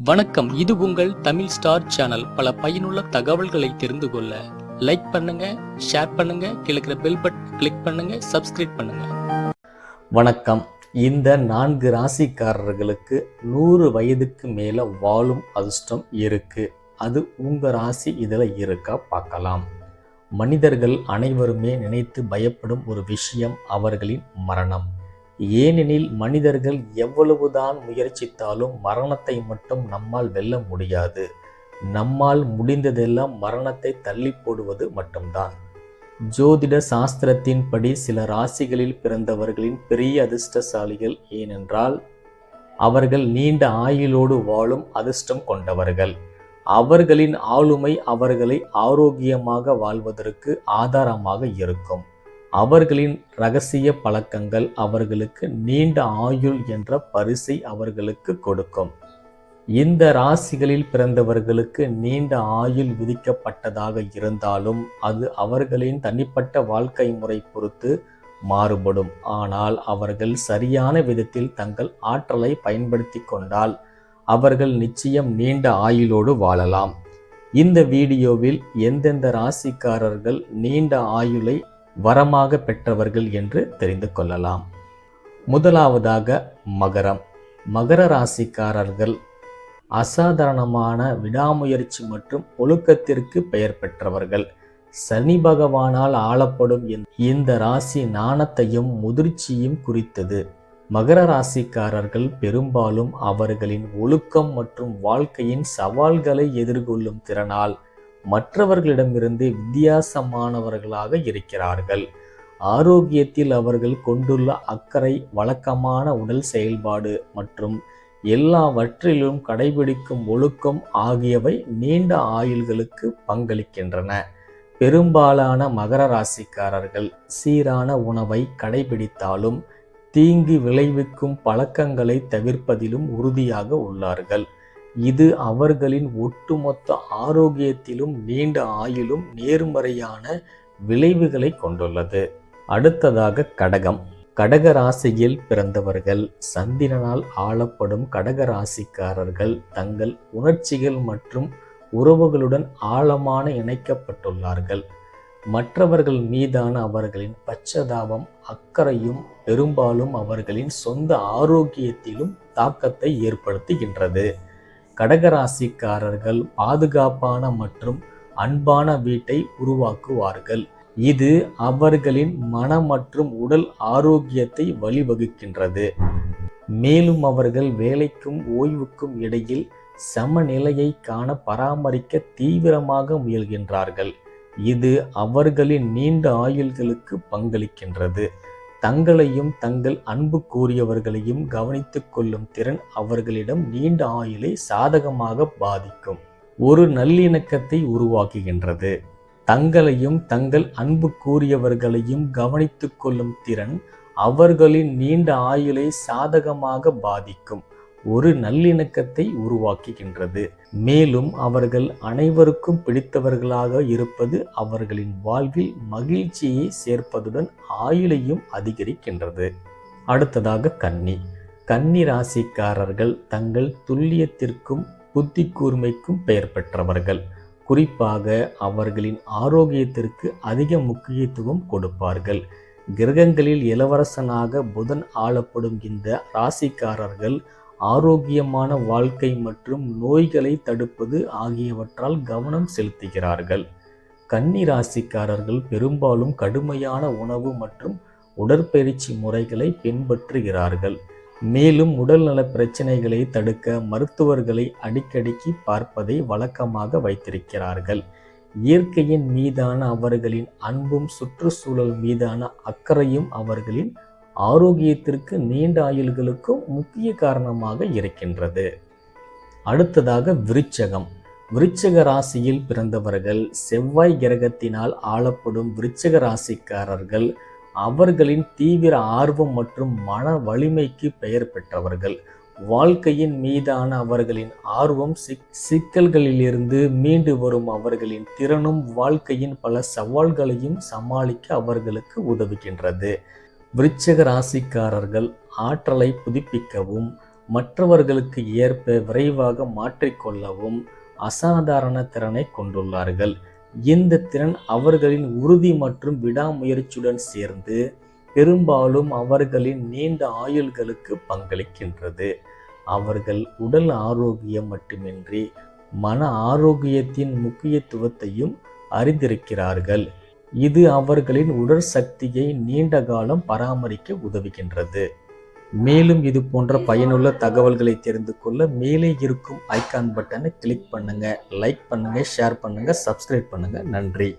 வணக்கம். இது உங்கள் தமிழ் ஸ்டார் சேனல். பல பயனுள்ள தகவல்களை தெரிந்து கொள்ள லைக் பண்ணுங்க ஷேர் பண்ணுங்க கிழக்கிற பெல் பட்டன் கிளிக் பண்ணுங்க சப்ஸ்கிரைப் பண்ணுங்க. வணக்கம். இந்த நான்கு ராசிக்காரர்களுக்கு நூறு வயதுக்கு மேலே வாழும் அதிர்ஷ்டம் இருக்கு. அது உங்க ராசி இதில் இருக்கா பார்க்கலாம். மனிதர்கள் அனைவருமே நினைத்து பயப்படும் ஒரு விஷயம் அவர்களின் மரணம். ஏனெனில் மனிதர்கள் எவ்வளவுதான் முயற்சித்தாலும் மரணத்தை மட்டும் நம்மால் வெல்ல முடியாது. நம்மால் முடிந்ததெல்லாம் மரணத்தை தள்ளி போடுவது மட்டும்தான். ஜோதிட சாஸ்திரத்தின்படி சில ராசிகளில் பிறந்தவர்களின் பெரிய அதிர்ஷ்டசாலிகள் ஏனென்றால் அவர்கள் நீண்ட ஆயுளோடு வாழும் அதிர்ஷ்டம் கொண்டவர்கள். அவர்களின் ஆளுமை அவர்களை ஆரோக்கியமாக வாழ்வதற்கு ஆதாரமாக இருக்கும். அவர்களின் ரகசிய பழக்கங்கள் அவர்களுக்கு நீண்ட ஆயுள் என்ற பரிசை அவர்களுக்கு கொடுக்கும். இந்த ராசிகளில் பிறந்தவர்களுக்கு நீண்ட ஆயுள் விதிக்கப்பட்டதாக இருந்தாலும் அது அவர்களின் தனிப்பட்ட வாழ்க்கை முறை பொறுத்து மாறுபடும். ஆனால் அவர்கள் சரியான விதத்தில் தங்கள் ஆற்றலை பயன்படுத்தி கொண்டால் அவர்கள் நிச்சயம் நீண்ட ஆயுளோடு வாழலாம். இந்த வீடியோவில் எந்தெந்த ராசிக்காரர்கள் நீண்ட ஆயுளை வரமாக பெற்றவர்கள் என்று தெரிந்து கொள்ளலாம். முதலாவதாக மகரம். மகர ராசிக்காரர்கள் அசாதாரணமான விடாமுயற்சி மற்றும் ஒழுக்கத்திற்கு பெயர் பெற்றவர்கள். சனி பகவானால் ஆளப்படும் இந்த ராசி நாணத்தையும் முதிர்ச்சியும் குறித்தது. மகர ராசிக்காரர்கள் பெரும்பாலும் அவர்களின் ஒழுக்கம் மற்றும் வாழ்க்கையின் சவால்களை எதிர்கொள்ளும் திறனால் மற்றவர்களிடமிருந்து வித்தியாசமானவர்களாக இருக்கிறார்கள். ஆரோக்கியத்தில் அவர்கள் கொண்டுள்ள அக்கறை வழக்கமான உடல் செயல்பாடு மற்றும் எல்லாவற்றிலும் கடைபிடிக்கும் ஒழுக்கம் ஆகியவை நீண்ட ஆயுள்களுக்கு பங்களிக்கின்றன. பெரும்பாலான மகர ராசிக்காரர்கள் சீரான உணவை கடைபிடித்தாலும் தீங்கு விளைவிக்கும் பழக்கங்களை தவிர்ப்பதிலும் உறுதியாக உள்ளார்கள். இது அவர்களின் ஒட்டுமொத்த ஆரோக்கியத்திலும் நீண்ட ஆயுளும் நேர்மறையான விளைவுகளை கொண்டுள்ளது. அடுத்ததாக கடகம். கடக ராசியில் பிறந்தவர்கள் சந்திரனால் ஆளப்படும் கடக ராசிக்காரர்கள் தங்கள் உணர்ச்சிகள் மற்றும் உறவுகளுடன் ஆழமான இணைக்கப்பட்டுள்ளார்கள். மற்றவர்கள் மீதான அவர்களின் பச்சதாபம் அக்கறையும் பெரும்பாலும் அவர்களின் சொந்த ஆரோக்கியத்திலும் தாக்கத்தை ஏற்படுத்துகின்றது. கடகராசிக்காரர்கள் பாதுகாப்பான மற்றும் அன்பான வீட்டை உருவாக்குவார்கள். இது அவர்களின் மன மற்றும் உடல் ஆரோக்கியத்தை வழிவகுக்கின்றது. மேலும் அவர்கள் வேலைக்கும் ஓய்வுக்கும் இடையில் சமநிலையை காண பராமரிக்க தீவிரமாக முயல்கின்றார்கள். இது அவர்களின் நீண்ட ஆயுள்களுக்கு பங்களிக்கின்றது. தங்களையும் தங்கள் அன்பு கூறியவர்களையும் கவனித்துக் கொள்ளும் திறன் அவர்களிடம் நீண்ட ஆயுளை சாதகமாக பாதிக்கும். ஒரு நல்லிணக்கத்தை உருவாக்குகின்றது. தங்களையும் தங்கள் அன்பு கூறியவர்களையும் கவனித்துக் கொள்ளும் திறன் அவர்களின் நீண்ட ஆயுளை சாதகமாக பாதிக்கும். ஒரு நல்லிணக்கத்தை உருவாக்குகின்றது. மேலும் அவர்கள் அனைவருக்கும் பிடித்தவர்களாக இருப்பது அவர்களின் வாழ்வில் மகிழ்ச்சியை சேர்ப்பதுடன் ஆயுளையும் அதிகரிக்கின்றது. அடுத்ததாக கன்னி. கன்னி ராசிக்காரர்கள் தங்கள் துல்லியத்திற்கும் புத்தி கூர்மைக்கும் பெயர் பெற்றவர்கள். குறிப்பாக அவர்களின் ஆரோக்கியத்திற்கு அதிக முக்கியத்துவம் கொடுப்பார்கள். கிரகங்களில் இளவரசனாக புதன் ஆளப்படும் இந்த ராசிக்காரர்கள் ஆரோக்கியமான வாழ்க்கை மற்றும் நோய்களை தடுப்பது ஆகியவற்றால் கவனம் செலுத்துகிறார்கள். கன்னி ராசிக்காரர்கள் பெரும்பாலும் கடுமையான உணவு மற்றும் உடற்பயிற்சி முறைகளை பின்பற்றுகிறார்கள். மேலும் உடல்நல பிரச்சனைகளை தடுக்க மருத்துவர்களை அடிக்கடிக்கு பார்ப்பதை வழக்கமாக வைத்திருக்கிறார்கள். இயற்கையின் மீதான அவர்களின் அன்பும் சுற்றுச்சூழல் மீதான அக்கறையும் அவர்களின் ஆரோக்கியத்திற்கு நீண்ட ஆயுள்களுக்கும் முக்கிய காரணமாக இருக்கின்றது. அடுத்ததாக விருச்சகம். விருச்சக ராசியில் பிறந்தவர்கள் செவ்வாய் கிரகத்தினால் ஆளப்படும் விருச்சக ராசிக்காரர்கள் அவர்களின் தீவிர ஆர்வம் மற்றும் மன வலிமைக்கு பெயர் பெற்றவர்கள். வாழ்க்கையின் மீதான அவர்களின் ஆர்வம் சிக் சிக்கல்களிலிருந்து மீண்டு வரும் அவர்களின் திறனும் வாழ்க்கையின் பல சவால்களையும் சமாளிக்க அவர்களுக்கு உதவுகின்றது. விருச்சக ராசிக்காரர்கள் ஆற்றலை புதுப்பிக்கவும் மற்றவர்களுக்கு ஏற்ப விரைவாக மாற்றிக்கொள்ளவும் அசாதாரண திறனை கொண்டுள்ளார்கள். இந்த திறன் அவர்களின் உறுதி மற்றும் விடாமுயற்சியுடன் சேர்ந்து பெரும்பாலும் அவர்களின் நீண்ட ஆயுள்களுக்கு பங்களிக்கின்றது. அவர்கள் உடல் ஆரோக்கியம் மட்டுமின்றி மன ஆரோக்கியத்தின் முக்கியத்துவத்தையும் அறிந்திருக்கிறார்கள். இது அவர்களின் உடற் சக்தியை நீண்ட காலம் பராமரிக்க உதவுகின்றது. மேலும் இது போன்ற பயனுள்ள தகவல்களை தெரிந்து கொள்ள மேலே இருக்கும் ஐகான் பட்டனை கிளிக் பண்ணுங்க லைக் பண்ணுங்க ஷேர் பண்ணுங்க சப்ஸ்கிரைப் பண்ணுங்க. நன்றி.